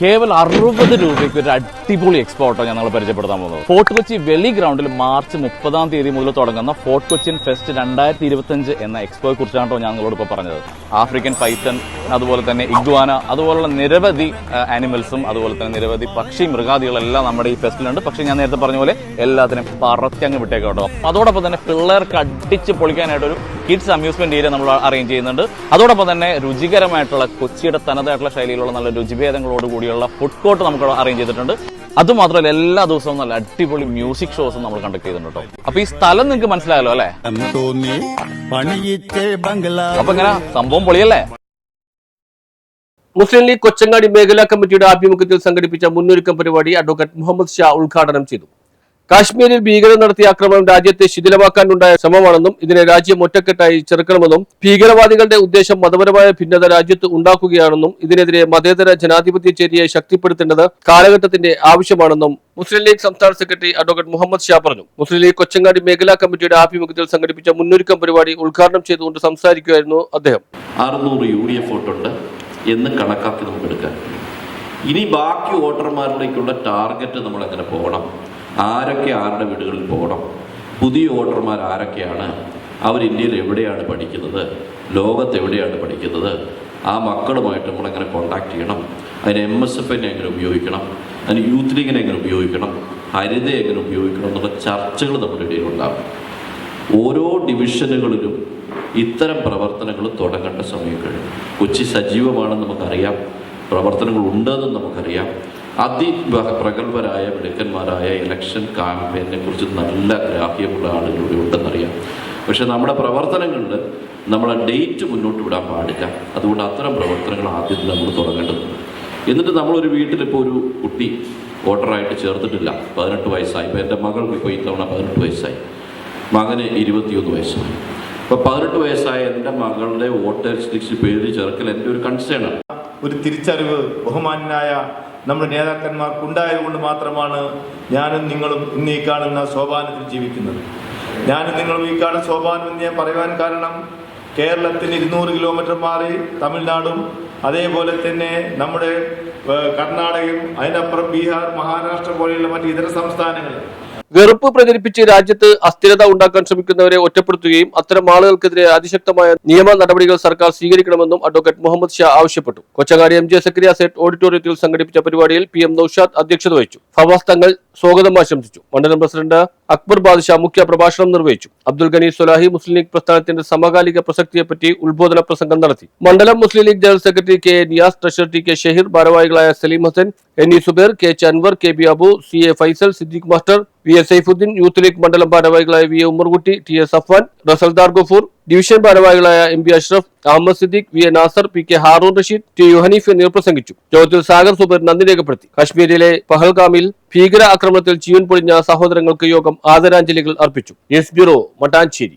കേവലം അറുപത് രൂപയ്ക്ക് ഒരു അടിപൊളി എക്സ്പോർട്ടോ ഞാൻ നിങ്ങളെ പരിചയപ്പെടുത്താൻ പോകുന്നത്. ഫോർട്ട് കൊച്ചി വെളി ഗ്രൗണ്ടിൽ മാർച്ച് മുപ്പതാം തീയതി മുതൽ തുടങ്ങുന്ന ഫോർട്ട് കൊച്ചിൻ ഫെസ്റ്റ് രണ്ടായിരത്തി ഇരുപത്തഞ്ച് എന്ന എക്സ്പോയെ കുറിച്ചാണ് ഞാൻ നിങ്ങളോട് ഇപ്പോൾ പറഞ്ഞത്. ആഫ്രിക്കൻ പൈത്തൺ അതുപോലെ തന്നെ ഇഗ്വാന അതുപോലുള്ള നിരവധി ആനിമൽസും അതുപോലെ തന്നെ നിരവധി പക്ഷി മൃഗാദികളെല്ലാം നമ്മുടെ ഈ ഫെസ്റ്റിലുണ്ട് പക്ഷേ ഞാൻ നേരത്തെ പറഞ്ഞ പോലെ എല്ലാത്തിനും പറത്തി അങ്ങ് വിട്ടേക്കോട്ടോ അതോടൊപ്പം തന്നെ പിള്ളേർക്ക് അടിച്ച് പൊളിക്കാനായിട്ട് ഒരു കിഡ്സ് അമ്യൂസ്മെന്റ് ഏരിയ നമ്മൾ അറേഞ്ച് ചെയ്യുന്നുണ്ട്. അതോടൊപ്പം തന്നെ രുചികരമായിട്ടുള്ള കൊച്ചിയുടെ തനതായിട്ടുള്ള ശൈലിയിലുള്ള നല്ല രുചിഭേദങ്ങളോട് കൂടിയുള്ള ഫുഡ് കോർട്ട് നമുക്ക് അറേഞ്ച് ചെയ്തിട്ടുണ്ട്. അതുമാത്രമല്ല എല്ലാ ദിവസവും നല്ല അടിപൊളി മ്യൂസിക് ഷോസും നമ്മൾ കണ്ടക്ട് ചെയ്തിട്ടുണ്ട് കേട്ടോ. അപ്പൊ ഈ സ്ഥലം നിങ്ങൾക്ക് മനസ്സിലായല്ലോ അല്ലെ? അപ്പൊ ഇങ്ങനെ സംഭവം പൊളിയല്ലേ? മുസ്ലിം ലീഗ് കൊച്ചങ്ങാടി മേഖലാ കമ്മിറ്റിയുടെ ആഭിമുഖ്യത്തിൽ സംഘടിപ്പിച്ച മുന്നൊരുക്കം പരിപാടി അഡ്വക്കേറ്റ് മുഹമ്മദ് ഷാ ഉദ്ഘാടനം ചെയ്തു. കാശ്മീരിൽ ഭീകരർ നടത്തിയ ആക്രമണം രാജ്യത്തെ ശിഥിലമാക്കാനുണ്ടായ ശ്രമമാണെന്നും ഇതിനെ രാജ്യം ഒറ്റക്കെട്ടായി ചെറുക്കണമെന്നും ഭീകരവാദികളുടെ ഉദ്ദേശം മതപരമായ ഭിന്നത രാജ്യത്ത് ഉണ്ടാക്കുകയാണെന്നും ഇതിനെതിരെ മതേതര ജനാധിപത്യ ചേരിയെ ശക്തിപ്പെടുത്തേണ്ടത് കാലഘട്ടത്തിന്റെ ആവശ്യമാണെന്നും മുസ്ലിം ലീഗ് സംസ്ഥാന സെക്രട്ടറി അഡ്വക്കേറ്റ് മുഹമ്മദ് ഷാ പറഞ്ഞു. മുസ്ലിം ലീഗ് കൊച്ചങ്ങാടി മേഖലാ കമ്മിറ്റിയുടെ ആഭിമുഖ്യത്തിൽ സംഘടിപ്പിച്ച മുന്നൊരുക്കം പരിപാടി ഉദ്ഘാടനം ചെയ്തുകൊണ്ട് സംസാരിക്കുകയായിരുന്നു അദ്ദേഹം. എന്ന് കണക്കാക്കി നമുക്ക് ഇനി ബാക്കി വോട്ടർമാരിലേക്കുള്ള ടാർഗറ്റ് നമ്മൾ എങ്ങനെ പോകണം? ആരൊക്കെ ആരുടെ വീടുകളിൽ പോകണം? പുതിയ വോട്ടർമാർ ആരൊക്കെയാണ്? അവർ ഇന്ത്യയിൽ എവിടെയാണ് പഠിക്കുന്നത്? ലോകത്ത് എവിടെയാണ് പഠിക്കുന്നത്? ആ മക്കളുമായിട്ട് നമ്മളെങ്ങനെ കോണ്ടാക്ട് ചെയ്യണം? അതിന് എം എസ് എഫ് എന്നെ എങ്ങനെ ഉപയോഗിക്കണം? അതിന് യൂത്ത് ലീഗിനെ എങ്ങനെ ഉപയോഗിക്കണം? ഹരിത എങ്ങനെ ഉപയോഗിക്കണം എന്നുള്ള ചർച്ചകൾ നമ്മുടെ ഇടയിൽ ഉണ്ടാകും. ഓരോ ഡിവിഷനുകളിലും ഇത്തരം പ്രവർത്തനങ്ങൾ തുടങ്ങേണ്ട സമയം കഴിഞ്ഞു. കൊച്ചി സജീവമാണെന്ന് നമുക്കറിയാം. പ്രവർത്തനങ്ങൾ ഉണ്ടെന്ന് നമുക്കറിയാം. അതി പ്രഗത്ഭരായ മിടുക്കന്മാരായ ഇലക്ഷൻ ക്യാമ്പയിനെ കുറിച്ച് നല്ല ഗ്രാഹ്യമുള്ള ആളുകൾ ഇവിടെ ഉണ്ടെന്നറിയാം. പക്ഷെ നമ്മുടെ പ്രവർത്തനങ്ങളിൽ നമ്മളെ ഡേറ്റ് മുന്നോട്ട് വിടാൻ പാടില്ല. അതുകൊണ്ട് അത്തരം പ്രവർത്തനങ്ങൾ ആദ്യം നമ്മൾ തുടങ്ങേണ്ടതുണ്ട്. എന്നിട്ട് നമ്മളൊരു വീട്ടിലിപ്പോൾ ഒരു കുട്ടി വോട്ടറായിട്ട് ചേർത്തിട്ടില്ല. പതിനെട്ട് വയസ്സായി. ഇപ്പോൾ എന്റെ മകൾക്ക് ഇപ്പോൾ ഇത്തവണ പതിനെട്ട് വയസ്സായി. മകന് ഇരുപത്തിയൊന്ന് വയസ്സായി. അപ്പോൾ പതിനെട്ട് വയസ്സായ എന്റെ മകളുടെ വോട്ടേഴ്സ് ലിസ്റ്റിൽ പേര് ചേർക്കൽ എന്റെ ഒരു കൺസേൺ ആണ്. ഒരു തിരിച്ചറിവ് ബഹുമാനായ നമ്മുടെ നേതാക്കന്മാർക്കുണ്ടായതുകൊണ്ട് മാത്രമാണ് ഞാനും നിങ്ങളും ഇന്ന് ഈ കാണുന്ന സോപാനത്തിൽ ജീവിക്കുന്നത്. ഞാനും നിങ്ങളും ഈ കാണുന്ന സോപാനം എന്ന് ഞാൻ പറയാൻ കാരണം കേരളത്തിന് ഇരുന്നൂറ് കിലോമീറ്റർ മാറി തമിഴ്നാടും അതേപോലെ തന്നെ നമ്മുടെ കർണാടകയും അതിനപ്പുറം ബീഹാർ മഹാരാഷ്ട്ര പോലെയുള്ള മറ്റ് ഇതര സംസ്ഥാനങ്ങൾ വെറുപ്പ് പ്രചരിപ്പിച്ച് രാജ്യത്ത് അസ്ഥിരത ഉണ്ടാക്കാൻ ശ്രമിക്കുന്നവരെ ഒറ്റപ്പെടുത്തുകയും അത്തരം ആളുകൾക്കെതിരെ അതിശക്തമായ നിയമ നടപടികൾ സർക്കാർ സ്വീകരിക്കണമെന്നും അഡ്വക്കേറ്റ് മുഹമ്മദ് ഷാ ആവശ്യപ്പെട്ടു. കൊച്ചങ്ങാടി എം ജെ സക്രിയ സെറ്റ് ഓഡിറ്റോറിയത്തിൽ സംഘടിപ്പിച്ച പരിപാടിയിൽ പി എം നൌഷാദ് അധ്യക്ഷത വഹിച്ചു. ഫവാസ് തങ്ങൾ സ്വാഗതം ആശംസിച്ചു. മണ്ഡലം പ്രസിഡന്റ് അക്ബർ ബാദ്ഷാ മുഖ്യ പ്രഭാഷണം നിർവഹിച്ചു. അബ്ദുൽ ഗനി സൊലാഹി മുസ്ലിം ലീഗ് പ്രസ്ഥാനത്തിന്റെ സമകാലിക പ്രസക്തിയെപ്പറ്റി ഉദ്ബോധന പ്രസംഗം നടത്തി. മണ്ഡലം Muslim League general secretary K Niyas treasurer T K Shaheer ഭാരവാഹികളായ Salim Hassan N E Zuber K Chanvar K B Abu C A Faisal Siddique master V S Saifuddeen Youth League മണ്ഡലം ഭാരവാഹികളായ V Ummerkutty T S Afwan Rasaldar Gafoor division ഭാരവാഹികളായ M B Ashraf Ahmed Siddique V A Nasar P K Haroon Rasheed T U Hanif എന്നിവർ പ്രസംഗിച്ചു. യോഗത്തിൽ സാഗർ സുബർ നന്ദി രേഖപ്പെടുത്തി. കശ്മീരിലെ പഹൽഗാമിൽ ഭീകര ആക്രമണത്തിൽ ജീവൻ പൊളിഞ്ഞ സഹോദരങ്ങൾക്ക് യോഗം ആദരാഞ്ജലികൾ അർപ്പിച്ചു. News bureau Mattancherry.